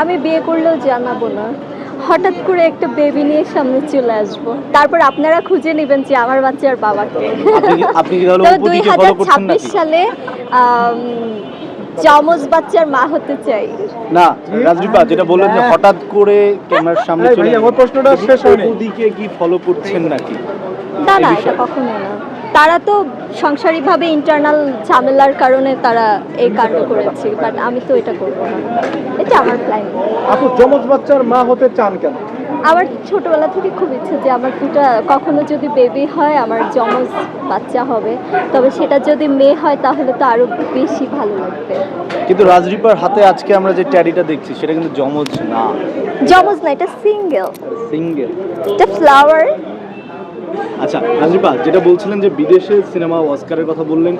আমি বিয়ে করলেও জানাব না। হঠাৎ করে একটা বেবি নিয়ে সামনে চলে আসব। তারপর আপনারা খুঁজে নেবেন যে আমার বাচ্চার বাবাকে। তো দুই হাজার ছাব্বিশ? সালে আম, যমজ বাচ্চার মা হতে চাই। না রাজদীপা যেটা বললেন যে হঠাৎ করে ক্যামেরার সামনে চলে আমার প্রশ্নটা শেষ হয়নি। অপুদিকে কি ফলো করছেন নাকি? না না এটা কখনো না। তারা তো সাংসারিকভাবে ইন্টারনাল ঝামেলার কারণে তারা এই কাণ্ড করেছে বাট আমি তো এটা করব না। এটা আমার প্ল্যান আপু যমজ বাচ্চার মা হতে চান কেন? আমার ছোটবেলা থেকে খুব ইচ্ছে যে আমার দুটা কখনো যদি বেবি হয় আমার যমজ বাচ্চা হবে। তবে সেটা যদি মেয়ে হয় তাহলে তো আরও বেশি ভালো লাগবে। কিন্তু রাজদীপার হাতে আজকে আমরা যে ট্যারিটা দেখছি সেটা কিন্তু জমজ না। যমজ না এটা সিঙ্গেল সিঙ্গেল এটা ফ্লাওয়ার আচ্ছা আজিপা যেটা বলছিলেন যে বিদেশে সিনেমা, অস্কারের কথা বললেন,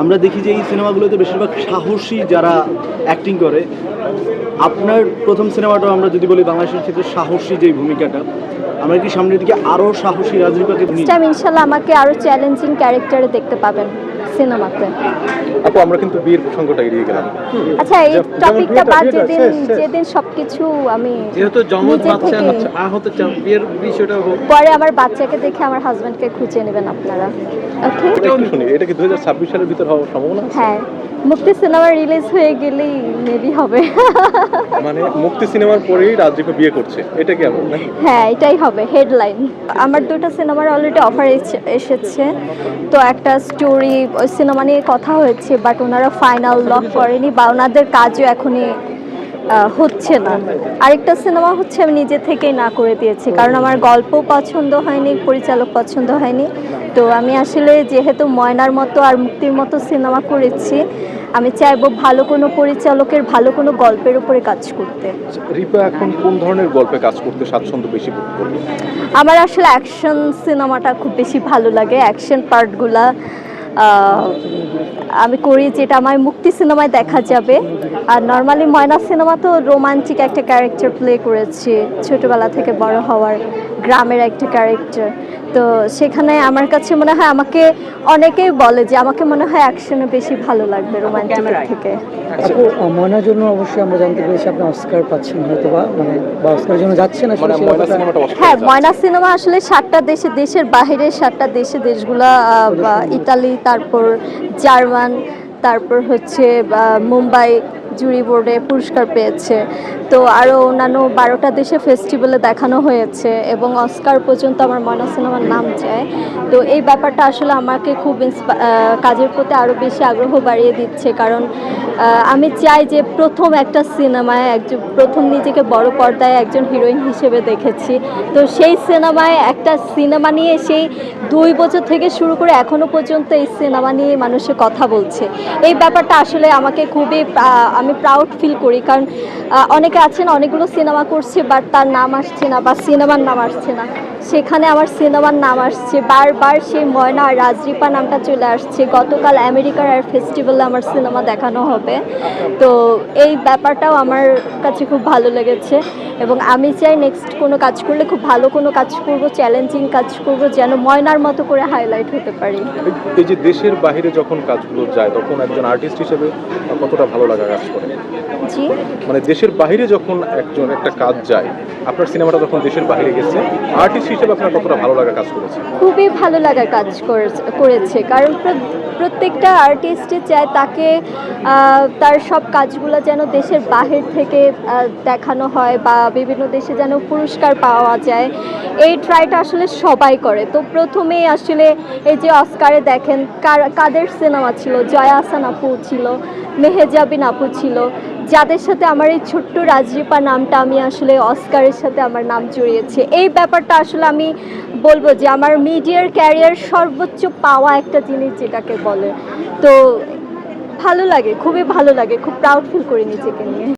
আমরা দেখি যে এই সিনেমাগুলোতে বেশিরভাগ সাহসী যারা অ্যাক্টিং করে, আপনার প্রথম সিনেমাটাও আমরা যদি বলি বাংলাদেশের ক্ষেত্রে সাহসী যে ভূমিকাটা, আমরা কি সামনের দিকে আরও সাহসী নিয়ে ইনশাল্লাহ আমাকে আরও চ্যালেঞ্জিং ক্যারেক্টারে দেখতে পাবেন। সিনেমাতে। আপু আমরা কিন্তু বিয়ের প্রসঙ্গটা এড়িয়ে গেলাম। আচ্ছা এই টপিকটা বাদ যেদিন। যেদিন সবকিছু আমি যেহেতু জমজ বাচ্চা মা হতে চান বিয়ের বিষয়টা হোক। পরে আমার বাচ্চাকে দেখে আমার হাজবেন্ডকে খুঁজে নেবেন আপনারা। ওকে এটা শুনি এটা কি দুই সালের ভিতর হওয়ার সম্ভাবনা আছে? হ্যাঁ। মুক্তি সিনেমা রিলিজ হয়ে গেলেই মেবি হবে। মানে মুক্তি সিনেমার পরেই রাজদীপ বিয়ে করছে। এটা কি এমন নাকি? হ্যাঁ এটাই হবে হেডলাইন আমার দুটো সিনেমার অলরেডি অফার এসেছে। তো একটা স্টোরি সিনেমা নিয়ে কথা হয়েছে বাট ওনারা ফাইনাল লক করেনি বা ওনাদের কাজও এখনই হচ্ছে না। আরেকটা সিনেমা হচ্ছে আমি নিজে থেকেই না করে দিয়েছি কারণ আমার গল্প পছন্দ হয়নি পরিচালক পছন্দ হয়নি। তো আমি আসলে যেহেতু ময়নার মতো আর মুক্তির মতো সিনেমা করেছি আমি চাইব ভালো কোনো পরিচালকের ভালো কোনো গল্পের উপরে কাজ করতে। রিপা এখন কোন ধরনের গল্পে কাজ করতে স্বাচ্ছন্দ্য বেশি আমার আসলে অ্যাকশন সিনেমাটা খুব বেশি ভালো লাগে অ্যাকশন পার্টগুলা আমি করি যেটা আমার মুক্তি সিনেমায় দেখা যাবে। আর নর্মালি ময়না সিনেমা তো রোমান্টিক একটা ক্যারেক্টার প্লে করেছি ছোটবেলা থেকে বড় হওয়ার। গ্রামের একটা ক্যারেক্টার তো সেখানে আমার কাছে মনে হয় আমাকে অনেকেই বলে যে আমাকে মনে হয় অ্যাকশনে বেশি ভালো লাগবে রোমান্টিকের থেকে। আপু ময়নার জন্য অবশ্যই আমরা জানতে পেরেছি আপনি অস্কার পাচ্ছেন হয়তো বা মানে বা অস্কারের জন্য যাচ্ছেন আসলে হ্যাঁ ময়না সিনেমা আসলে সাতটা দেশে দেশের বাইরে সাতটা দেশে দেশগুলা ইতালি তারপর জার্মান তারপর হচ্ছে মুম্বাই জুরি বোর্ডে পুরস্কার পেয়েছে। তো আরও অন্যান্য বারোটা দেশে ফেস্টিভ্যালে দেখানো হয়েছে এবং অস্কার পর্যন্ত আমার ময়না সিনেমার নাম যায়। তো এই ব্যাপারটা আসলে আমাকে খুব কাজের প্রতি আরও বেশি আগ্রহ বাড়িয়ে দিচ্ছে। কারণ আমি চাই যে প্রথম একটা সিনেমায় একজন প্রথম নিজেকে বড় পর্দায় একজন হিরোইন হিসেবে দেখেছি। তো সেই সিনেমায় একটা সিনেমা নিয়ে সেই দুই বছর থেকে শুরু করে এখনও পর্যন্ত এই সিনেমা নিয়ে মানুষে কথা বলছে। এই ব্যাপারটা আসলে আমাকে খুবই আমি প্রাউড ফিল করি। কারণ অনেকে আছেন, অনেকগুলো সিনেমা করছে বাট তার নাম আসছে না বা সিনেমার নাম আসছে না। সেখানে আমার সিনেমার নাম আসছে। বারবার সেই ময়না আর রাজরিপা নামটা চলে আসছে। গতকাল আমেরিকার আর ফেস্টিভ্যালে আমার সিনেমা দেখানো হবে। তো এই ব্যাপারটাও আমার কাছে খুব ভালো লেগেছে এবং আমি চাই নেক্সট কোনো কাজ করলে খুব ভালো কোনো কাজ করব চ্যালেঞ্জিং কাজ করব যেন ময়নার মতো করে হাইলাইট হতে পারি। এই- যে দেশের বাইরে যখন কাজগুলো যায় তখন একজন আর্টিস্ট হিসেবে কতটা ভালো লাগা কাজ করে? জি। মানে দেশের বাইরে যখন একজন একটা কাজ যায় আপনার সিনেমাটা যখন দেশের বাইরে গেছে আর্টিস্ট হিসেবে আপনার কতটা ভালো লাগা কাজ করেছে? খুবই ভালো লাগার কাজ করেছে- কারণ প্রত্যেকটা আর্টিস্টই চায় তাকে তার সব কাজগুলো যেন দেশের বাহির থেকে দেখানো হয় বা বিভিন্ন দেশে যেন পুরস্কার পাওয়া যায়। এই ট্রাইটা আসলে সবাই করে। তো প্রথমেই আসলে এই যে অস্কারে দেখেন কাদের সিনেমা ছিল? জয়া আসান আপু ছিল, মেহেজাবিন আপু ছিল। যাদের সাথে আমার এই ছোট্ট রাজরিপা নামটা আমি আসলে অস্কারের সাথে আমার নাম জড়িয়েছে, এই ব্যাপারটা আসলে আমি বলব যে আমার মিডিয়ার ক্যারিয়ার সর্বোচ্চ পাওয়া একটা জিনিস যেটাকে বলে। তো ভালো লাগে, খুবই ভালো লাগে, খুব প্রাউড ফিল করি নিজেকে নিয়ে।